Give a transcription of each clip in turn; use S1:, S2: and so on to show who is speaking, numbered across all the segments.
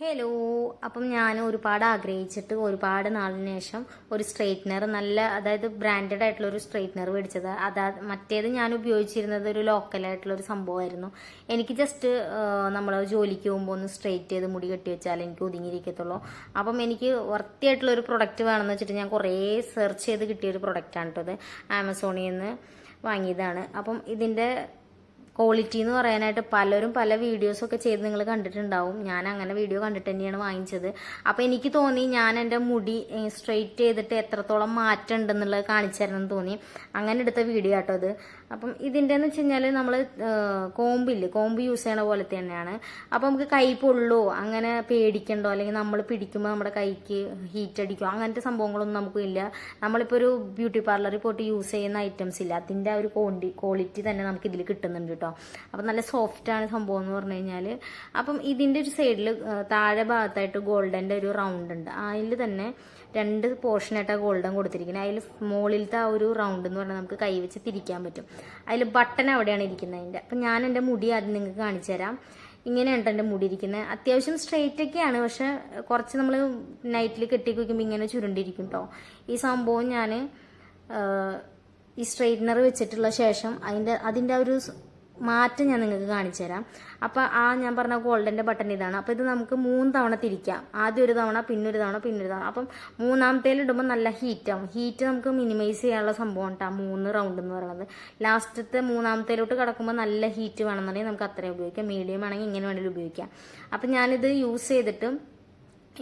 S1: Hello അപ്പം ഞാൻ ഒരുപാട് ആഗ്രഹിച്ചിട്ട് ഒരുപാട് നാളിന് ശേഷം ഒരു സ്ട്രെയിറ്റ്നർ നല്ല അതായത് ബ്രാൻഡഡ് ആയിട്ടുള്ള ഒരു സ്ട്രെയിറ്റ്നർ മേടിച്ചത്. അതാ മറ്റേത് ഞാൻ ഉപയോഗിച്ചിരുന്നത് ഒരു ലോക്കൽ ആയിട്ടുള്ള ഒരു സംഭവമായിരുന്നു. എനിക്ക് ജസ്റ്റ് നമ്മൾ ജോലിക്ക് പോകുമ്പോൾ ഒന്ന് സ്ട്രെയിറ്റ് ചെയ്ത് മുടി കെട്ടി വെച്ചാൽ എനിക്ക് ഒതുങ്ങിയിരിക്കത്തുള്ളൂ. അപ്പം എനിക്ക് വൃത്തിയായിട്ടുള്ള ഒരു പ്രൊഡക്റ്റ് വേണമെന്ന് വെച്ചിട്ട് ഞാൻ കുറേ സെർച്ച് ചെയ്ത് കിട്ടിയ ഒരു പ്രൊഡക്റ്റാണ് കേട്ടോ ഇത്. ആമസോണിൽ നിന്ന് വാങ്ങിയതാണ്. അപ്പം ഇതിന്റെ ക്വാളിറ്റി എന്ന് പറയാനായിട്ട് പലരും പല വീഡിയോസൊക്കെ ചെയ്ത് നിങ്ങൾ കണ്ടിട്ടുണ്ടാവും. ഞാൻ അങ്ങനെ വീഡിയോ കണ്ടിട്ട് തന്നെയാണ് വാങ്ങിച്ചത്. അപ്പോൾ എനിക്ക് തോന്നി ഞാൻ എന്റെ മുടി സ്ട്രെയിറ്റ് ചെയ്തിട്ട് എത്രത്തോളം മാറ്റം ഉണ്ടെന്നുള്ളത് കാണിച്ചു തരണം തോന്നി. അങ്ങനെ എടുത്ത വീഡിയോ ആട്ടോ അത്. അപ്പം ഇതിന്റെ എന്ന് വെച്ച് കഴിഞ്ഞാൽ നമ്മൾ കോമ്പില്ലേ കോമ്പ് യൂസ് ചെയ്യണ പോലെ തന്നെയാണ്. അപ്പം നമുക്ക് കൈ പൊള്ളോ അങ്ങനെ പേടിക്കണ്ടോ? അല്ലെങ്കിൽ നമ്മൾ പിടിക്കുമ്പോൾ നമ്മുടെ കൈക്ക് ഹീറ്റ് അടിക്കോ? അങ്ങനത്തെ സംഭവങ്ങളൊന്നും നമുക്കില്ല നമ്മളിപ്പോൾ ഒരു ബ്യൂട്ടി പാർലറിൽ പോയിട്ട് യൂസ് ചെയ്യുന്ന ഐറ്റംസ് ഇല്ല? അതിന്റെ ആ ഒരു ക്വാണ്ടി ക്വാളിറ്റി തന്നെ നമുക്ക് ഇതിൽ കിട്ടുന്നുണ്ട് കേട്ടോ അപ്പം നല്ല സോഫ്റ്റ് ആണ് സംഭവം എന്ന് പറഞ്ഞു കഴിഞ്ഞാൽ അപ്പം ഇതിന്റെ ഒരു സൈഡിൽ താഴെ ഭാഗത്തായിട്ട് ഗോൾഡന്റെ ഒരു റൗണ്ട് ഉണ്ട്. അതിൽ തന്നെ രണ്ട് പോർഷനായിട്ടാണ് ഗോൾഡൻ കൊടുത്തിരിക്കുന്നത് അതിൽ മുകളിലത്തെ ആ ഒരു റൗണ്ട് എന്ന് പറഞ്ഞാൽ നമുക്ക് കൈ വെച്ച് തിരിക്കാൻ പറ്റും. അതിൽ ബട്ടൺ അവിടെയാണ് ഇരിക്കുന്നത് അതിന്റെ അപ്പം ഞാൻ എന്റെ മുടി ആദ്യം നിങ്ങൾക്ക് കാണിച്ചു തരാം. ഇങ്ങനെയാണ് എന്റെ മുടി ഇരിക്കുന്നത്. അത്യാവശ്യം സ്ട്രെയിറ്റ് ഒക്കെയാണ് പക്ഷെ കുറച്ച് നമ്മൾ നൈറ്റിൽ കെട്ടി വയ്ക്കുമ്പോൾ ഇങ്ങനെ ചുരുണ്ടിരിക്കും കേട്ടോ ഈ സംഭവം ഞാൻ ഈ സ്ട്രെയിറ്റ്നർ വെച്ചിട്ടുള്ള ശേഷം അതിന്റെ അതിന്റെ ഒരു മാറ്റം ഞാൻ നിങ്ങൾക്ക് കാണിച്ചു തരാം. അപ്പോൾ ആ ഞാൻ പറഞ്ഞ ഗോൾഡന്റെ ബട്ടൺ ഇതാണ്. അപ്പോൾ ഇത് നമുക്ക് മൂന്ന് തവണ തിരിക്കാം. ആദ്യം ഒരു തവണ പിന്നൊരു തവണ പിന്നൊരു തവണ. അപ്പം മൂന്നാമത്തേൽ ഇടുമ്പോൾ നല്ല ഹീറ്റാവും ഹീറ്റ് നമുക്ക് മിനിമൈസ് ചെയ്യാനുള്ള സംഭവം കേട്ടോ മൂന്ന് റൗണ്ട് എന്ന് പറയുന്നത്. ലാസ്റ്റത്തെ മൂന്നാമത്തേലോട്ട് കിടക്കുമ്പോൾ നല്ല ഹീറ്റ് വേണമെന്നുണ്ടെങ്കിൽ നമുക്ക് അത്രയും ഉപയോഗിക്കാം. മീഡിയം ആണെങ്കിൽ ഇങ്ങനെ വേണമെങ്കിലും ഉപയോഗിക്കാം. അപ്പം ഞാനിത് യൂസ് ചെയ്തിട്ട്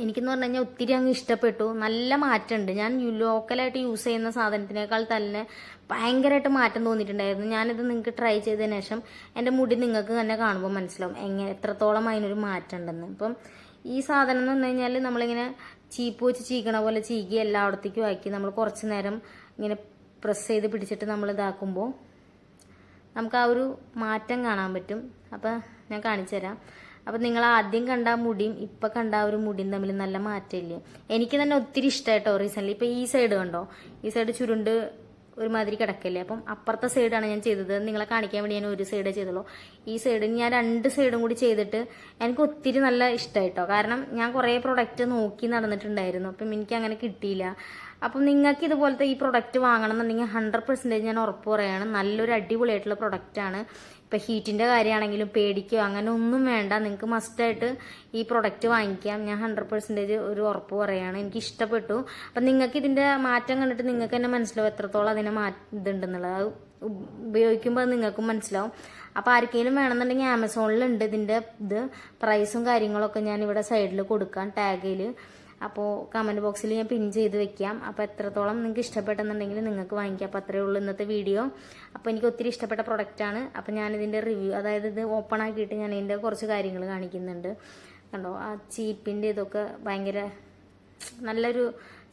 S1: എനിക്കെന്ന് പറഞ്ഞു കഴിഞ്ഞാൽ ഒത്തിരി അങ്ങ് ഇഷ്ടപ്പെട്ടു. നല്ല മാറ്റമുണ്ട് ഞാൻ ലോക്കലായിട്ട് യൂസ് ചെയ്യുന്ന സാധനത്തിനേക്കാൾ തന്നെ ഭയങ്കരമായിട്ട് മാറ്റം തോന്നിയിട്ടുണ്ടായിരുന്നു. ഞാനിത് നിങ്ങൾക്ക് ട്രൈ ചെയ്തതിന് ശേഷം എന്റെ മുടി നിങ്ങൾക്ക് തന്നെ കാണുമ്പോൾ മനസ്സിലാവും എങ്ങനെ എത്രത്തോളം അതിനൊരു മാറ്റം ഉണ്ടെന്ന് ഇപ്പം ഈ സാധനം എന്ന് പറഞ്ഞു കഴിഞ്ഞാൽ നമ്മളിങ്ങനെ ചീപ്പ് വെച്ച് ചീക്കണ പോലെ ചീകി എല്ലായിടത്തേക്കും ആക്കി നമ്മൾ കുറച്ച് നേരം ഇങ്ങനെ പ്രസ് ചെയ്ത് പിടിച്ചിട്ട് നമ്മൾ ഇതാക്കുമ്പോൾ നമുക്ക് ആ ഒരു മാറ്റം കാണാൻ പറ്റും. അപ്പം ഞാൻ കാണിച്ചു തരാം അപ്പം നിങ്ങൾ ആദ്യം കണ്ട ആ മുടിയും ഇപ്പം കണ്ട ആ ഒരു മുടിയും തമ്മിൽ നല്ല മാറ്റമില്ലേ? എനിക്ക് തന്നെ ഒത്തിരി ഇഷ്ടമായിട്ടോ റീസെന്റ്ലി ഇപ്പം ഈ സൈഡ് കണ്ടോ? ഈ സൈഡ് ചുരുണ്ട് ഒരുമാതിരി കിടക്കല്ലേ? അപ്പം അപ്പുറത്തെ സൈഡാണ് ഞാൻ ചെയ്തത്. നിങ്ങളെ കാണിക്കാൻ വേണ്ടി ഞാൻ ഒരു സൈഡേ ചെയ്തുള്ളൂ. ഈ സൈഡ് ഞാൻ രണ്ട് സൈഡും കൂടി ചെയ്തിട്ട് എനിക്ക് ഒത്തിരി നല്ല ഇഷ്ടമായിട്ടോ കാരണം ഞാൻ കുറേ പ്രൊഡക്റ്റ് നോക്കി നടന്നിട്ടുണ്ടായിരുന്നു. അപ്പം എനിക്ക് അങ്ങനെ കിട്ടിയില്ല. അപ്പം നിങ്ങൾക്ക് ഇതുപോലത്തെ ഈ പ്രൊഡക്റ്റ് വാങ്ങണം എന്നുണ്ടെങ്കിൽ ഹൺഡ്രഡ് പെർസെന്റേജ് ഞാൻ ഉറപ്പ് പറയുകയാണ് നല്ലൊരു അടിപൊളിയായിട്ടുള്ള പ്രൊഡക്റ്റാണ് ഇപ്പം ഹീറ്റിന്റെ കാര്യമാണെങ്കിലും പേടിക്കുക അങ്ങനെ ഒന്നും വേണ്ട. നിങ്ങൾക്ക് മസ്റ്റായിട്ട് ഈ പ്രൊഡക്റ്റ് വാങ്ങിക്കാം. ഞാൻ ഹൺഡ്രഡ് പെർസെന്റേജ് ഒരു ഉറപ്പ് പറയുകയാണ് എനിക്ക് ഇഷ്ടപ്പെട്ടു. അപ്പം നിങ്ങൾക്ക് ഇതിന്റെ മാറ്റം കണ്ടിട്ട് നിങ്ങൾക്ക് തന്നെ മനസ്സിലാവും എത്രത്തോളം അതിനെ മാ ഇതുണ്ടെന്നുള്ളത്. അത് ഉപയോഗിക്കുമ്പോൾ അത് നിങ്ങൾക്കും മനസ്സിലാവും. അപ്പോൾ ആർക്കെങ്കിലും വേണമെന്നുണ്ടെങ്കിൽ ആമസോണിലുണ്ട് ഇതിന്റെ ഇത്. പ്രൈസും കാര്യങ്ങളൊക്കെ ഞാൻ ഇവിടെ സൈഡിൽ കൊടുക്കാം ടാഗിൽ അപ്പോൾ കമന്റ് ബോക്സിൽ ഞാൻ പിൻ ചെയ്ത് വെക്കാം. അപ്പോൾ എത്രത്തോളം നിങ്ങൾക്ക് ഇഷ്ടപ്പെട്ടെന്നുണ്ടെങ്കിൽ നിങ്ങൾക്ക് വാങ്ങിക്കാം. അപ്പോൾ അത്രയേ ഉള്ളൂ ഇന്നത്തെ വീഡിയോ അപ്പോൾ എനിക്ക് ഒത്തിരി ഇഷ്ടപ്പെട്ട പ്രൊഡക്റ്റാണ് അപ്പോൾ ഞാനിതിന്റെ റിവ്യൂ അതായത് ഇത് ഓപ്പൺ ആക്കിയിട്ട് ഞാൻ ഇതിന്റെ കുറച്ച് കാര്യങ്ങൾ കാണിക്കുന്നുണ്ട്. കണ്ടോ? ആ ചീപ്പിന്റെ ഇതൊക്കെ ഭയങ്കര നല്ലൊരു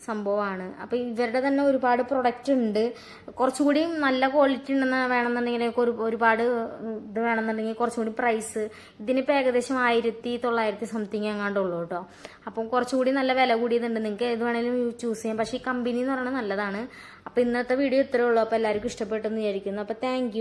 S1: സംഭവമാണ്. അപ്പോൾ ഇവരുടെ തന്നെ ഒരുപാട് പ്രൊഡക്റ്റ് ഉണ്ട്. കുറച്ചുകൂടി നല്ല ക്വാളിറ്റി ഉണ്ടെന്ന് വേണമെന്നുണ്ടെങ്കിൽ ഒരു ഒരുപാട് ഇത് വേണമെന്നുണ്ടെങ്കിൽ കുറച്ചുകൂടി പ്രൈസ് ഇതിനിപ്പോൾ ഏകദേശം ആയിരത്തി തൊള്ളായിരത്തി സംതിങ് എങ്ങാണ്ടുള്ളൂ കേട്ടോ. അപ്പം കുറച്ചുകൂടി നല്ല വില കൂടിയതുണ്ട്. നിങ്ങൾക്ക് ഏത് വേണേലും ചൂസ് ചെയ്യാം. പക്ഷേ ഈ കമ്പനി എന്ന് പറയുന്നത് നല്ലതാണ്. അപ്പോൾ ഇന്നത്തെ വീഡിയോ ഇത്രേ ഉള്ളൂ. അപ്പോൾ എല്ലാവർക്കും ഇഷ്ടപ്പെട്ടെന്ന് വിചാരിക്കുന്നു. അപ്പോൾ താങ്ക്